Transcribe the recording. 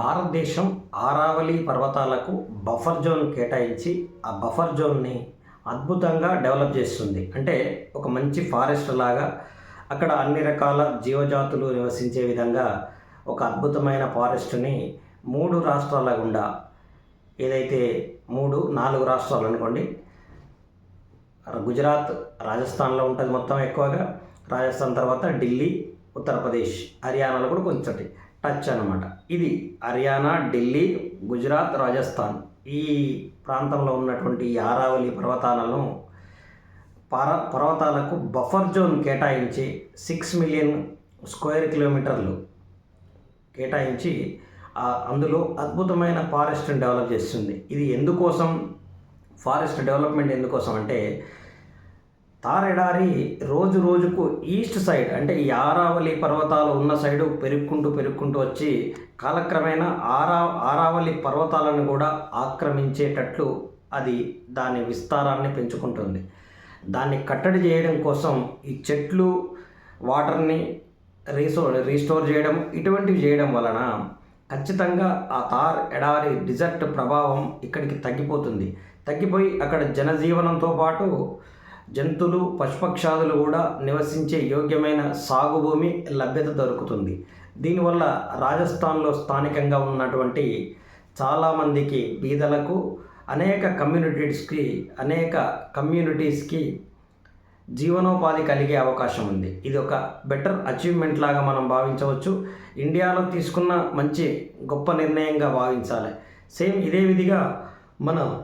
భారతదేశం Aravalli పర్వతాలకు buffer zone కేటాయించి ఆ బఫర్ జోన్ని అద్భుతంగా డెవలప్ చేస్తుంది. అంటే ఒక మంచి ఫారెస్ట్ లాగా అక్కడ అన్ని రకాల జీవజాతులు నివసించే విధంగా ఒక అద్భుతమైన ఫారెస్ట్ని మూడు రాష్ట్రాల గుండా ఏదైతే మూడు నాలుగు రాష్ట్రాలు అనుకోండి గుజరాత్ రాజస్థాన్లో ఉంటుంది మొత్తం ఎక్కువగా రాజస్థాన్ తర్వాత ఢిల్లీ ఉత్తరప్రదేశ్ హర్యానాలో కూడా కొంచెం టచ్ అనమాట ఇది హర్యానా ఢిల్లీ గుజరాత్ రాజస్థాన్ ఈ ప్రాంతంలో ఉన్నటువంటి ఆరావళి పర్వతాలను పర పర్వతాలకు బఫర్ జోన్ కేటాయించి సిక్స్ మిలియన్ స్క్వేర్ కిలోమీటర్లు కేటాయించి అందులో అద్భుతమైన ఫారెస్ట్ని డెవలప్ చేస్తుంది. ఇది ఎందుకోసం? ఫారెస్ట్ డెవలప్మెంట్ ఎందుకోసం అంటే తారెడారి రోజు రోజుకు ఈస్ట్ సైడ్ అంటే ఈ ఆరావళి పర్వతాలు ఉన్న సైడు పెరుక్కుంటూ పెరుక్కుంటూ వచ్చి కాలక్రమేణా ఆరా ఆరావళి పర్వతాలను కూడా ఆక్రమించేటట్లు అది దాని విస్తారాన్ని పెంచుకుంటుంది. దాన్ని కట్టడి చేయడం కోసం ఈ చెట్లు వాటర్ని రీసో రీస్టోర్ చేయడం ఇటువంటివి చేయడం వలన ఖచ్చితంగా ఆ తార్ ఎడారి డిజర్ట్ ప్రభావం ఇక్కడికి తగ్గిపోతుంది. తగ్గిపోయి అక్కడ జనజీవనంతో పాటు జంతువులు పశుపక్షాదులు కూడా నివసించే యోగ్యమైన సాగు భూమి లభ్యత దొరుకుతుంది. దీనివల్ల రాజస్థాన్లో స్థానికంగా ఉన్నటువంటి చాలామందికి బీదలకు అనేక కమ్యూనిటీస్కి అనేక కమ్యూనిటీస్కి జీవనోపాధి కలిగే అవకాశం ఉంది. ఇది ఒక బెటర్ అచీవ్మెంట్ లాగా మనం భావించవచ్చు. ఇండియాలో తీసుకున్న మంచి గొప్ప నిర్ణయంగా భావించాలి. సేమ్ ఇదే విధిగా మన